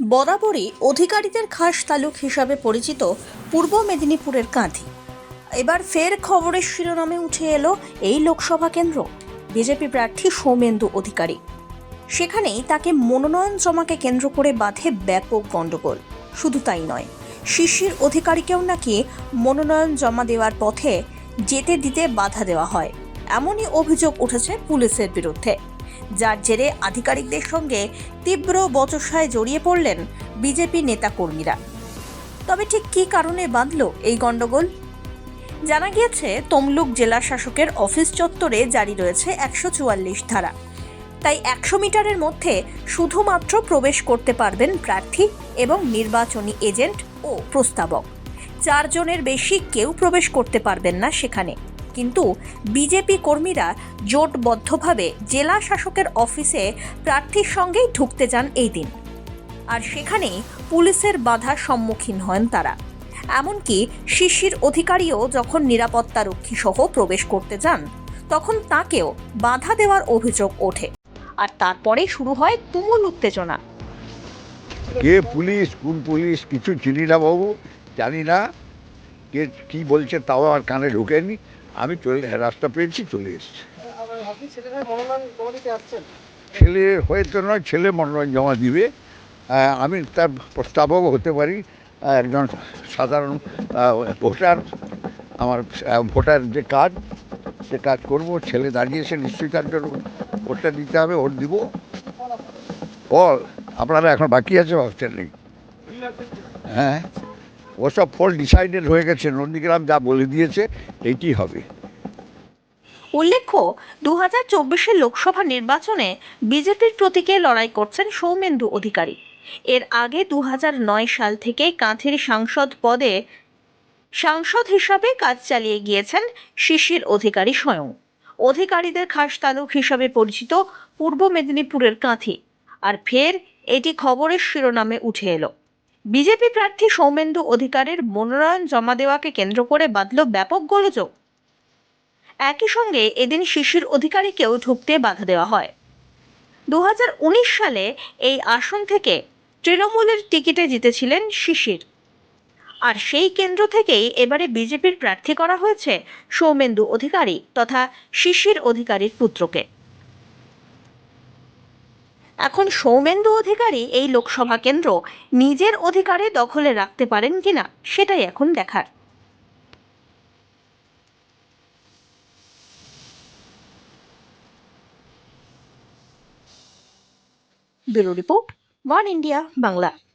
বরাবরই অধিকারীদের খাস তালুক হিসাবে পরিচিত পূর্ব মেদিনীপুরের কাঁধি। এবার ফের খবরের শিরোনামে উঠে এলো এই লোকসভা কেন্দ্র। বিজেপি প্রার্থী সৌমেন্দু অধিকারী। সেখানেই তাকে মনোনয়ন জমাকে কেন্দ্র করে বাঁধে ব্যাপক গণ্ডগোল। শুধু তাই নয়, শিশির অধিকারীকেও নাকি মনোনয়ন জমা দেওয়ার পথে যেতে দিতে বাধা দেওয়া হয়। এমনই অভিযোগ উঠেছে পুলিশের বিরুদ্ধে। যার জেরে আধিকারিকদের সঙ্গে তীব্র বচসায় জড়িয়ে পড়লেন বিজেপি নেতাকর্মীরা। তবে ঠিক কী কারণে বাঁধল এই গণ্ডগোল? জানা গিয়েছে, তমলুক জেলা শাসকের অফিস চত্বরে জারি রয়েছে একশো চুয়াল্লিশ ধারা। তাই একশো মিটারের মধ্যে শুধুমাত্র প্রবেশ করতে পারবেন প্রার্থী এবং নির্বাচনী এজেন্ট ও প্রস্তাবক। চারজনের বেশি কেউ প্রবেশ করতে পারবেন না সেখানে। কিন্তু বিজেপি কর্মীরা জোটবদ্ধভাবে জেলা শাসকের অফিসে প্রার্থীর সঙ্গেই ঢুকতে যান এই দিন। আর সেখানেই পুলিশের বাধার সম্মুখীন হন তারা। এমনকি শিশির অধিকারীও যখন নিরাপত্তারক্ষী সহ প্রবেশ করতে যান, তখন তাকেও বাধা দেওয়ার অভিযোগ ওঠে। আর তারপরেই শুরু হয় তুমুল উত্তেজনা। কে পুলিশ, কোন পুলিশ, কিছু চিনি না বাবু, জানি না। কে কী বলছে তাও আমার কানে ঢোকেনি। আমি চলে রাস্তা পেয়েছি চলে এসেছি। ছেলের হয়ে ছেলে হয়তো নয় ছেলে মনোনয়ন জমা দিবে। আমি তার প্রস্তাবক হতে পারি একজন সাধারণ ভোটার। আমার ভোটার যে কাজ সে কাজ করব ছেলে দাঁড়িয়েছে নিশ্চয়ই তার জন্য ভোটটা দিতে হবে ভোট দিব। বল আপনারা এখন বাকি আছে ভাবছেন হ্যাঁ। ওসব ফল ডিসাইডেড হয়ে গেছে, নন্দীগ্রাম যা বলে দিয়েছে, এইটি হবে। উল্লেখ্য দু হাজার চব্বিশের লোকসভা নির্বাচনে বিজেপির প্রতীকে লড়াই করছেন সৌমেন্দু অধিকারী। এর আগে দু নয় সাল থেকে কাঁথির সাংসদ পদে সাংসদ হিসাবে কাজ চালিয়ে গিয়েছেন শিশির অধিকারী স্বয়ং। অধিকারীদের খাস তালুক হিসাবে পরিচিত পূর্ব মেদিনীপুরের কাঁথি। আর ফের এটি খবরের শিরোনামে উঠে এলো। বিজেপি প্রার্থী সৌমেন্দু অধিকারের মনোনয়ন জমা দেওয়াকে কেন্দ্র করে বাঁধল ব্যাপক গোলযোগ। একই সঙ্গে এদিন শিশির অধিকারীকেও ঢুকতে বাধা দেওয়া হয়। দু হাজার উনিশ সালে এই আসন থেকে তৃণমূলের টিকিটে জিতেছিলেন শিশির। আর সেই কেন্দ্র থেকেই এবারে বিজেপির প্রার্থী করা হয়েছে সৌমেন্দু অধিকারী তথা শিশির অধিকারীর পুত্রকে। এখন সৌমেন্দু অধিকারী এই লোকসভা কেন্দ্র নিজের অধিকারে দখলে রাখতে পারেন কিনা সেটাই এখন দেখার। Bureau report, One India, Bangla.